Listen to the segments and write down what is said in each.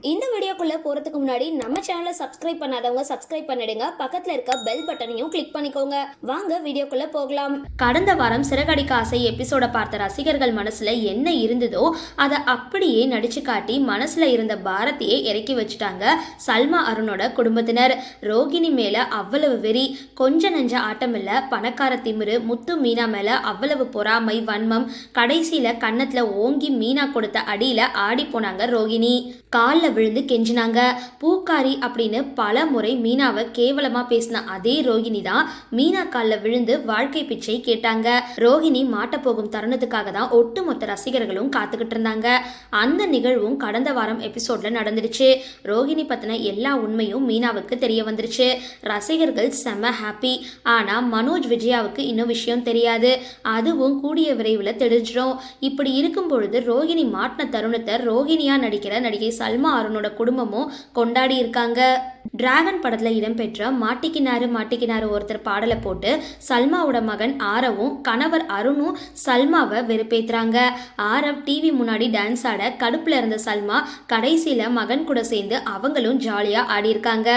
இந்த வீடியோக்குள்ளே போறதுக்கு முன்னாடி நம்ம சேனலை சப்ஸ்கிரைப் பண்ணாதவங்க சப்ஸ்கிரைப் பண்ணிடுங்க. பக்கத்துல இருக்க பெல் பட்டனையும் கிளிக் பண்ணிக்கோங்க. வாங்க வீடியோக்குள்ள போகலாம். கடந்த வாரம் சிறகடிக்க ஆசை எபிசோட பார்த்த ரசிகர்கள் மனசுல என்ன இருந்ததோ அதை அப்படியே நடிச்சு காட்டி மனசுல இருந்த பாரதியை இறக்கி வச்சுட்டாங்க சல்மா அருணோட குடும்பத்தினர். ரோகிணி மேல அவ்வளவு வெறி கொஞ்ச நெஞ்ச ஆட்டமில்ல பணக்கார திமிரு முத்து மீனா மேல அவ்வளவு பொறாமை வன்மம் கடைசியில கன்னத்துல ஓங்கி மீனா கொடுத்த அடியில ஆடி போனாங்க ரோகிணி. காலில் விழுந்து கெஞ்சினாங்க பூக்காரி அப்படின்னு பல முறை மீனாவை கேவலமா பேசின அதே ரோகிணி தான் மீனா காலில் விழுந்து வாழ்க்கை பிச்சை கேட்டாங்க. ரோகிணி மாட்ட போகும் தருணத்துக்காக தான் ஒட்டுமொத்த ரசிகர்களும் காத்துக்கிட்டு இருந்தாங்க. அந்த நிகழ்வும் கடந்த வாரம் எபிசோட்ல நடந்துடுச்சு. ரோகிணி பத்தின எல்லா உண்மையும் மீனாவுக்கு தெரிய வந்துருச்சு. ரசிகர்கள் செம ஹாப்பி ஆனா மனோஜ் விஜயாவுக்கு இன்னும் விஷயம் தெரியாது. அதுவும் கூடிய விரைவில் தெரிஞ்சிடும் இப்படி இருக்கும் பொழுது ரோகிணி மாட்டின தருணத்தை ரோகிணியாக நடிக்கிற நடிகை சல்மா அருணோட குடும்பமும் கொண்டாடி இருக்காங்க. டிராகன் படத்துல இடம்பெற்ற மாட்டிக்கினாரு மாட்டிக்கினாரு ஒருத்தர் பாடலை போட்டு சல்மாவோட மகன் ஆரவும் கணவர் அருணும் சல்மாவை வெறுப்பேத்துறாங்க. ஆரவ் டிவி முன்னாடி டான்ஸ் ஆட கடுப்புல இருந்த சல்மா கடைசியில மகன் கூட சேர்ந்து அவங்களும் ஜாலியா ஆடியிருக்காங்க.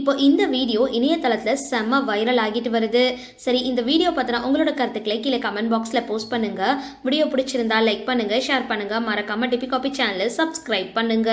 இப்போ இந்த வீடியோ இணையதளத்துல செம்ம வைரல் ஆகிட்டு வருது. சரி இந்த வீடியோ பத்தின உங்களோட கருத்துக்களை கீழே கமெண்ட் பாக்ஸ்ல போஸ்ட் பண்ணுங்க. வீடியோ பிடிச்சிருந்தா லைக் பண்ணுங்க ஷேர் பண்ணுங்க. மறக்காம டிபி காபி சேனலை சப்ஸ்கிரைப் பண்ணுங்க.